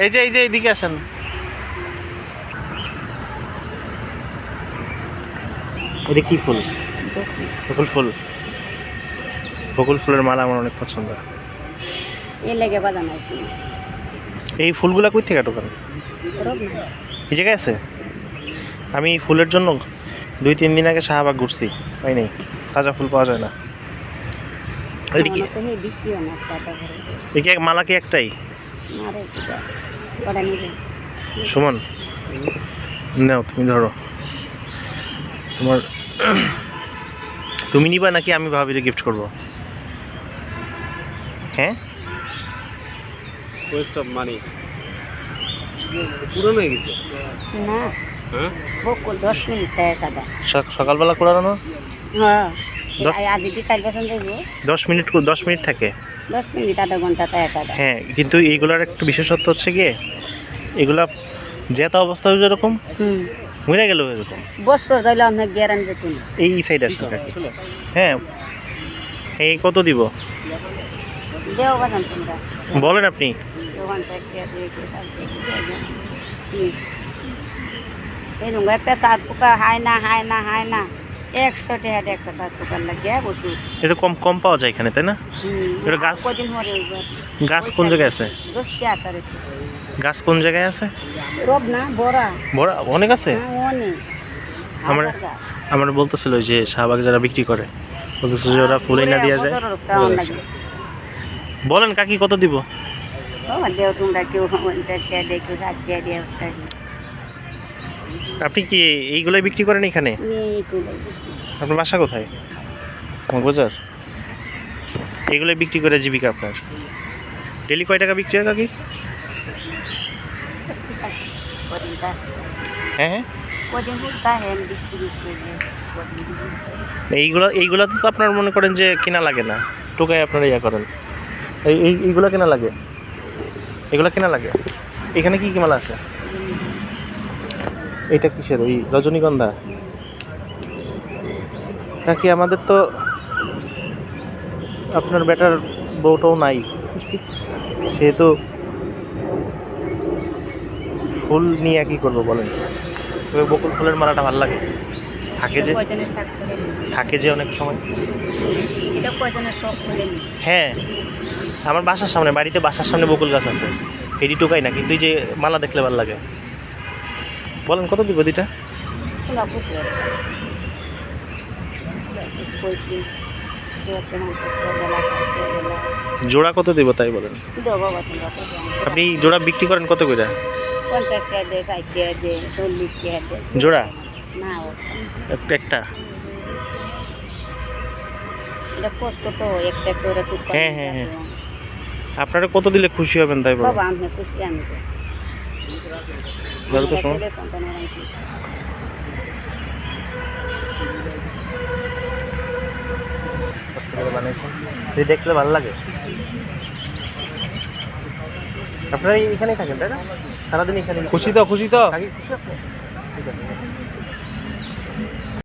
এই যে এই যে এইদিকে আসেন। এটা কি ফুল? বকুল ফুল। বকুল ফুলের মালা আমার অনেক পছন্দ। এ লেগে এই ফুলগুলা কই থেকে ঢোকান? এই জায়গায় আছে? আমি এই ফুলের জন্য দুই তিন দিন আগে শাহবাগ ঘুরছি। পাই নাই? তাজা ফুল পাওয়া যায় না। এটা কি? মালা কি একটাই? সুমন নাও তুমি ধরো। তোমার তুমি নিবা নাকি আমি ভাবিরে গিফট করব? হ্যাঁ? ওয়েস্ট অফ মানি পুরনো হয়ে গেছে? না। হ্যাঁ? সকালবেলা করানো হ্যাঁ। দশ- মিনিট করে- দশ মিনিট থাকে। দশ মিনিট আধা ঘণ্টা তাই সাদা হ্যাঁ কিন্তু এইগুলার একটা বিশেষত্ব হচ্ছে গিয়ে এগুলা যেটা অবস্থা যেরকম হুম। মরে গেল এরকম। বছর ধরলে অনেক গ্যারান যেতুন এই সাইড আসেন হ্যাঁ। এই কত দিব? দেও বাজান তোমরা বলেন আপনি। দোকান শেষ দিয়ে দিয়ে একটু সাথে প্লিজ এই রুম একটা সাত পোকা হায় না হায় না হায় না। একশো টাকা একটা পোকার লাগিয়ে এটা কম কম পাওয়া যায় এখানে তাই না? এটা গাছ- কদিন পরে গাছ কোন জায়গায় আছে? গাছ কোন জায়গায় আছে? রব না বড়া। বড় অনেক আছে? হ্যাঁ অনেক। আমার আমার বলতেছিল যে শাহবাগ যারা বিক্রি করে বলতেছিল যে ওরা ফুলে না দিয়া যায়? বলেন কাকি কত দিব? দেও তোমরা কেউ পঞ্চাশ টাকা দিয়ে কেউ ষাট টাকা দিয়ে একটা আপনি কি এইগুলাই বিক্রি করেন এখানে? আপনার বাসা কোথায়? বাজার এগুলোই বিক্রি করে জীবিকা আপনার। ডেলি কয় টাকা বিক্রি হয় কাকি? হ্যাঁ হ্যাঁ। এইগুলো এইগুলো তো আপনার মনে করেন যে কেনা লাগে না। টোকায় আপনারা ইয়া করেন। এই এইগুলো কেনা লাগে? এগুলো কেনা লাগে? এখানে কি কি মালা আছে? এটা কিসের ওই রজনীগন্ধা? নাকি আমাদের তো আপনার বেটার বউটাও নাই? সেহেতু ফুল নিয়ে কি করব বলেন? তবে বকুল ফুলের মালাটা ভালো লাগে। থাকে যে থাকে যে অনেক সময়। হ্যাঁ আমার বাসার সামনে বাড়িতে বাসার সামনে বকুল গাছ আছে। এটি টুকাই না কিন্তু এই যে মালা দেখলে ভালো লাগে। বলেন কত দিব বেলা জোড়া কত দিব তাই বলেন। আপনি জোড়া বিক্রি করেন কত করে ষাট চল্লিশ জোড়া? না একটা এটা কষ্ট তো একটা। হ্যাঁ, হ্যাঁ, হ্যাঁ। আপনারা কত দিলে খুশি হবেন তাই বলেন? তো শোন ছেলে সন্তানের আমি খুশি। এই দেখলে ভালো লাগে। আপনারা এখানেই থাকেন তাই না? সারাদিন এখানে খুশি তো খুশি তো। খুশি আছে ঠিক আছে।